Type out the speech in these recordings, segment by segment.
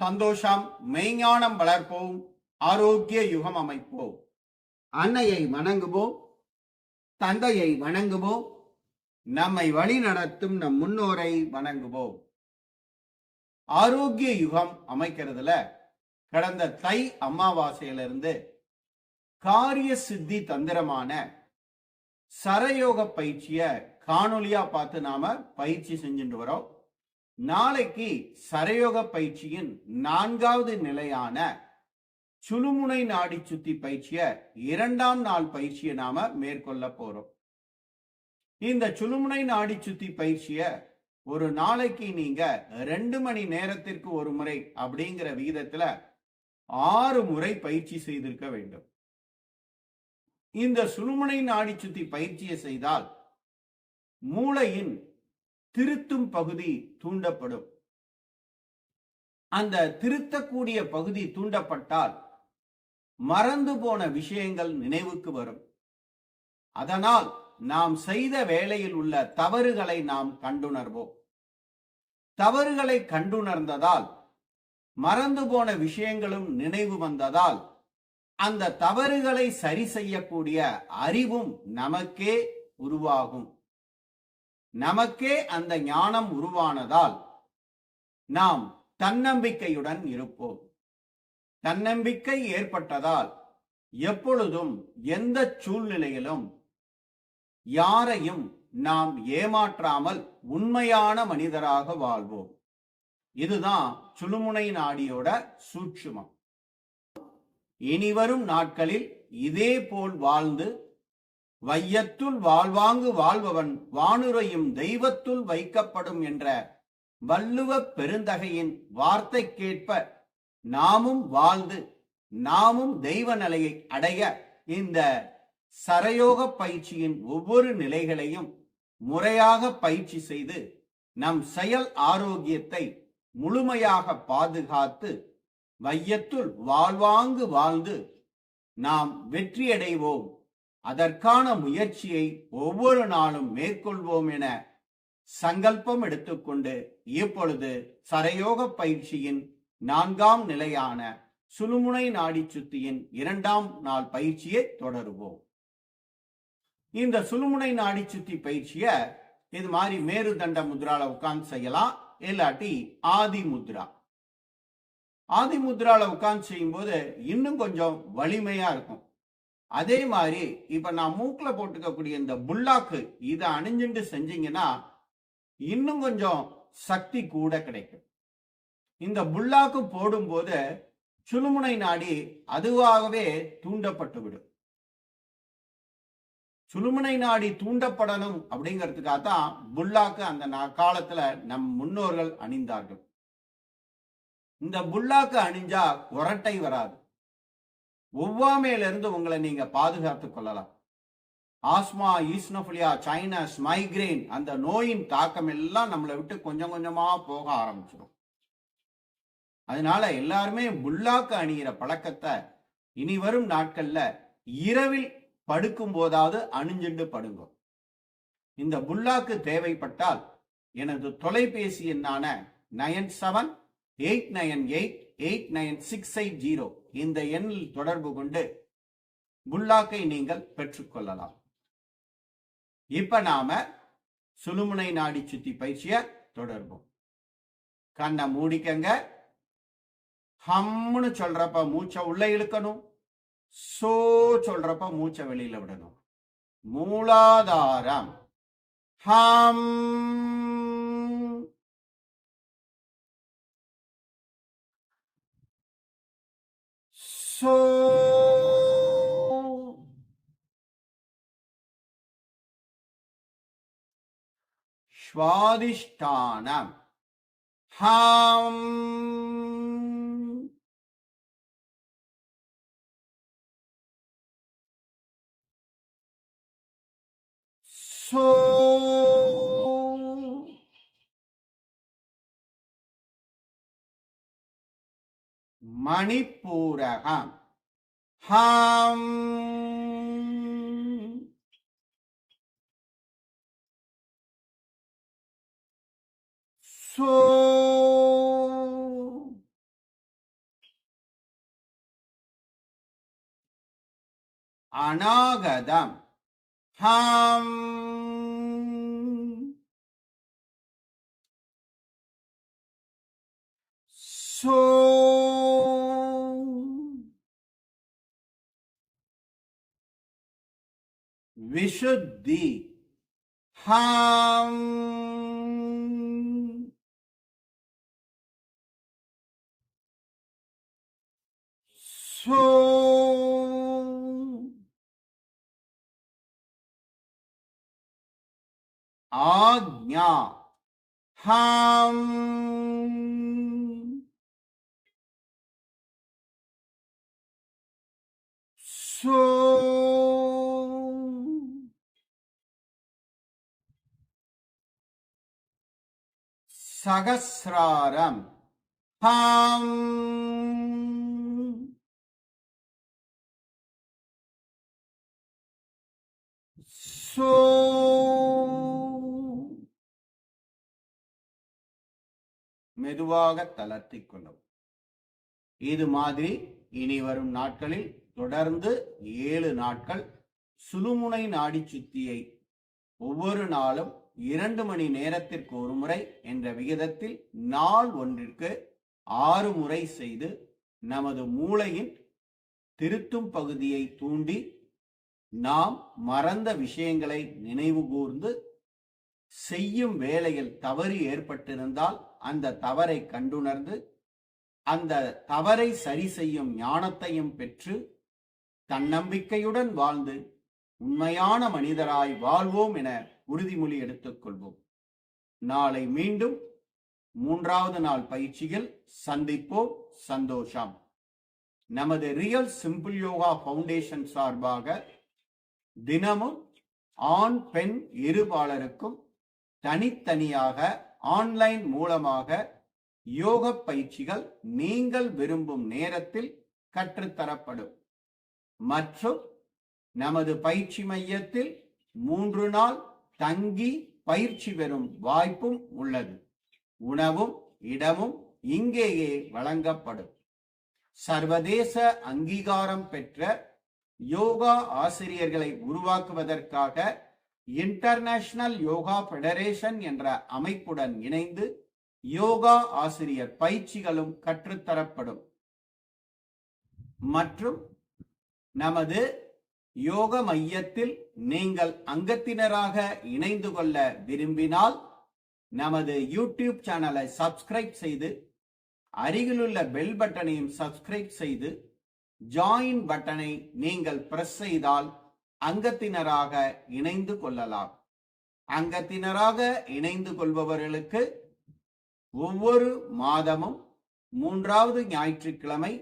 சந்தோஷம் மெய்ஞானம் வளர்ப்போம் ஆரோக்கிய யுகம் அமைப்போம். அன்னையை வணங்குவோம் தந்தையை வணங்குவோம் நம்மை வழி நடத்தும் நம் முன்னோரை வணங்குவோம். ஆரோக்கிய யுகம் அமைக்கிறதுல கடந்த தை அமாவாசையிலிருந்து காரிய சித்தி தந்திரமான சரயோக பயிற்சிய காணொலியா பார்த்து நாம பயிற்சி செஞ்சுட்டு வரோம். நாளைக்கு சரயோக பயிற்சியின் நான்காவது நிலையான சுழுமுனை நாடி சுத்தி பயிற்சிய இரண்டாம் நாள் பயிற்சியை நாம மேற்கொள்ள போறோம். இந்த சுழுமுனை நாடி சுத்தி பயிற்சிய ஒரு நாளைக்கு நீங்க ரெண்டு மணி நேரத்திற்கு ஒரு முறை அப்படிங்கிற விகிதத்துல ஆறு முறை பயிற்சி செய்திருக்க வேண்டும். இந்த சுழுமுனை நாடி சுத்தி பயிற்சியை செய்தால் மூளையின் திருத்தும் பகுதி தூண்டப்படும். அந்த திருத்தக்கூடிய பகுதி தூண்டப்பட்டால் மறந்து போன விஷயங்கள் நினைவுக்கு வரும். அதனால் நாம் செய்த வேலையில் உள்ள தவறுகளை நாம் கண்டுணர்வோம். தவறுகளை கண்டுணர்ந்ததால் மறந்து போன விஷயங்களும் நினைவு வந்ததால் அந்த தவறுகளை சரி செய்யக்கூடிய அறிவும் நமக்கே உருவாகும். நமக்கே அந்த ஞானம் உருவானதால் நாம் தன்னம்பிக்கையுடன் இருப்போம். தன்னம்பிக்கை ஏற்பட்டதால் எப்பொழுதும் எந்த சூழ்நிலையிலும் யாரையும் நாம் ஏமாற்றாமல் உண்மையான மனிதராக வாழ்வோம். இதுதான் சுழுமுனை நாடியோட சூட்சுமம். இனிவரும் நாட்களில் இதே போல் வாழ்ந்து வையத்துள் வாழ்வாங்கு வாழ்பவன் வானுரையும் தெய்வத்துள் வைக்கப்படும் என்ற வள்ளுவ பெருந்தகையின் வார்த்தைக்கேற்ப நாமும் வாழ்ந்து நாமும் தெய்வ நிலையை அடைய இந்த சரயோக பயிற்சியின் ஒவ்வொரு நிலைகளையும் முறையாக பயிற்சி செய்து நம் செயல் ஆரோக்கியத்தை முழுமையாக பாதுகாத்து வையத்துள் வாழ்வாங்கு வாழ்ந்து நாம் வெற்றியடைவோம். அதற்கான முயற்சியை ஒவ்வொரு நாளும் மேற்கொள்வோம் என சங்கல்பம் எடுத்துக்கொண்டு இப்பொழுது சரயோக பயிற்சியின் நான்காம் நிலையான சுழுமுனை நாடி சுத்தியின் இரண்டாம் நாள் பயிற்சியை தொடருவோம். இந்த சுழுமுனை நாடி சுத்தி பயிற்சிய இது மாதிரி மேருதண்ட முத்ரால உட்கார்ந்து செய்யலாம் இல்லாட்டி ஆதி முத்ரா. ஆதி முத்ரால உட்கார்ந்து செய்யும்போது இன்னும் கொஞ்சம் வலிமையா இருக்கும். அதே மாதிரி இப்ப நான் மூக்கில் போட்டுக்கக்கூடிய இந்த புல்லாக்கு இதை அணிஞ்சுண்டு செஞ்சீங்கன்னா இன்னும் கொஞ்சம் சக்தி கூட கிடைக்கும். இந்த புல்லாக்கு போடும்போது சுழுமுனை நாடி அதுவாகவே தூண்டப்பட்டு விடும். சுழுமுனை நாடி தூண்டப்படணும் அப்படிங்கிறதுக்காக தான் புல்லாக்கு அந்த நா- காலத்துல நம் முன்னோர்கள் அணிந்தார்கள். இந்த புல்லாக்கு அணிஞ்சா உரட்டை வராது. ஒவ்வாமையிலிருந்து உங்களை நீங்க பாதுகாத்துக் கொள்ளலாம். ஆஸ்மா ஈஸ்னோஃபிலியா சைனஸ் மைக்ரேன் அந்த நோயின் தாக்கம் எல்லாம் நம்மளை விட்டு கொஞ்சம் கொஞ்சமா போக ஆரம்பிச்சிடும். அதனால எல்லாருமே புல்லாக்கு அணிகிற பழக்கத்தை இனி வரும் நாட்கள்ல இரவில் படுக்கும் போதாவது அணிஞ்சுண்டு படுங்க. இந்த புல்லாக்கு தேவைப்பட்டால் எனது தொலைபேசி எண்ணான nine seven eight nine eight eight nine six eight zero. இந்த எண்ணில் தொடர்பு கொண்டு புல்லாக்கை நீங்கள் பெற்றுக்கொள்ளலாம். இப்ப நாம சுழுமுனை நாடி சுத்தி பயிற்சிய தொடர்போம். கண்ணை மூடிக்கங்க. ஹம்னு சொல்றப்ப மூச்சை உள்ள இழுக்கணும். சோ சொல்றப்ப மூச்சை வெளியில விடணும். மூலாதாரம். ஹம் ஸ்வாதிஷ்டானம். ஹாம். சோ மணிப்பூரகம். ஹாம். soul. அநாகதம். ஹம். சோ விஷுத்தி ஹம். 수 아냐. 함. 수, 사가스라람, 함, சோ மெதுவாக தளர்த்திக் கொள்ளவும் இது மாதிரி இனி வரும் நாட்களில் தொடர்ந்து ஏழு நாட்கள் சுழுமுனை நாடி சுத்தியை ஒவ்வொரு நாளும் இரண்டு மணி நேரத்திற்கு ஒரு முறை என்ற விகிதத்தில் நாள் ஒன்றிற்கு ஆறு முறை செய்து நமது மூளையின் திருத்தும் பகுதியை தூண்டி நாம் மறந்த விஷயங்களை நினைவு கூர்ந்து செய்யும் வேளையில் தவறு ஏற்பட்டிருந்தால் அந்த தவறை கண்டுணர்ந்து அந்த தவறை சரி செய்யும் ஞானத்தையும் பெற்று தன்னம்பிக்கையுடன் வாழ்ந்து உண்மையான மனிதராய் வாழ்வோம் என உறுதிமொழி எடுத்துக்கொள்வோம் நாளை மீண்டும் மூன்றாவது நாள் பயிற்சியில் சந்திப்போம். சந்தோஷம். நமது ரியல் சிம்பிள் யோகா ஃபவுண்டேஷன் சார்பாக தினமும் ஆண் பெண் இருபாலருக்கும் தனித்தனியாக ஆன்லைன் மூலமாக யோக பயிற்சிகள் நீங்கள் விரும்பும் நேரத்தில் கற்றுத்தரப்படும். மற்றும் நமது பயிற்சி மையத்தில் மூன்று நாள் தங்கி பயிற்சி பெறும் வாய்ப்பும் உள்ளது. உணவும் இடமும் இங்கேயே வழங்கப்படும். சர்வதேச அங்கீகாரம் பெற்ற யோகா ஆசிரியர்களை உருவாக்குவதற்காக இன்டர்நேஷனல் யோகா ஃபெடரேஷன் என்ற அமைப்புடன் இணைந்து யோகா ஆசிரியர் பயிற்சிகளும் கற்றுத்தரப்படும். மற்றும் நமது யோக மையத்தில் நீங்கள் அங்கத்தினராக இணைந்து கொள்ள விரும்பினால் நமது யூடியூப் சேனலை சப்ஸ்கிரைப் செய்து அருகிலுள்ள பெல் பட்டனையும் சப்ஸ்கிரைப் செய்து ஜாயின் பட்டனை நீங்கள் பிரஸ் செய்தால் அங்கத்தினராக இணைந்து கொள்ளலாம். அங்கத்தினராக இணைந்து கொள்பவர்களுக்கு ஒவ்வொரு மாதமும் மூன்றாவது ஞாயிற்றுக்கிழமை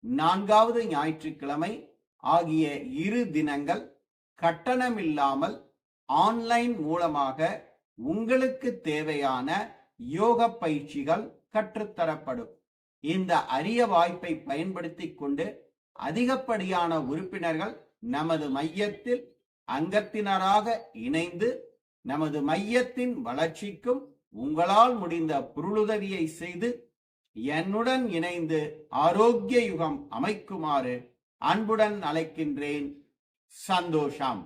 நான்காவது ஞாயிற்றுக்கிழமை ஆகிய இரு தினங்கள் கட்டணமில்லாமல் ஆன்லைன் மூலமாக உங்களுக்கு தேவையான யோக பயிற்சிகள் கற்றுத்தரப்படும். இந்த அரிய வாய்ப்பை பயன்படுத்திக் கொண்டு அதிகப்படியான உறுப்பினர்கள் நமது மையத்தில் அங்கத்தினராக இணைந்து நமது மையத்தின் வளர்ச்சிக்கும் உங்களால் முடிந்த பொருளுதவியை செய்து என்னுடன் இணைந்து ஆரோக்கிய யுகம் அமைக்குமாறு அன்புடன் அழைக்கின்றேன். சந்தோஷம்.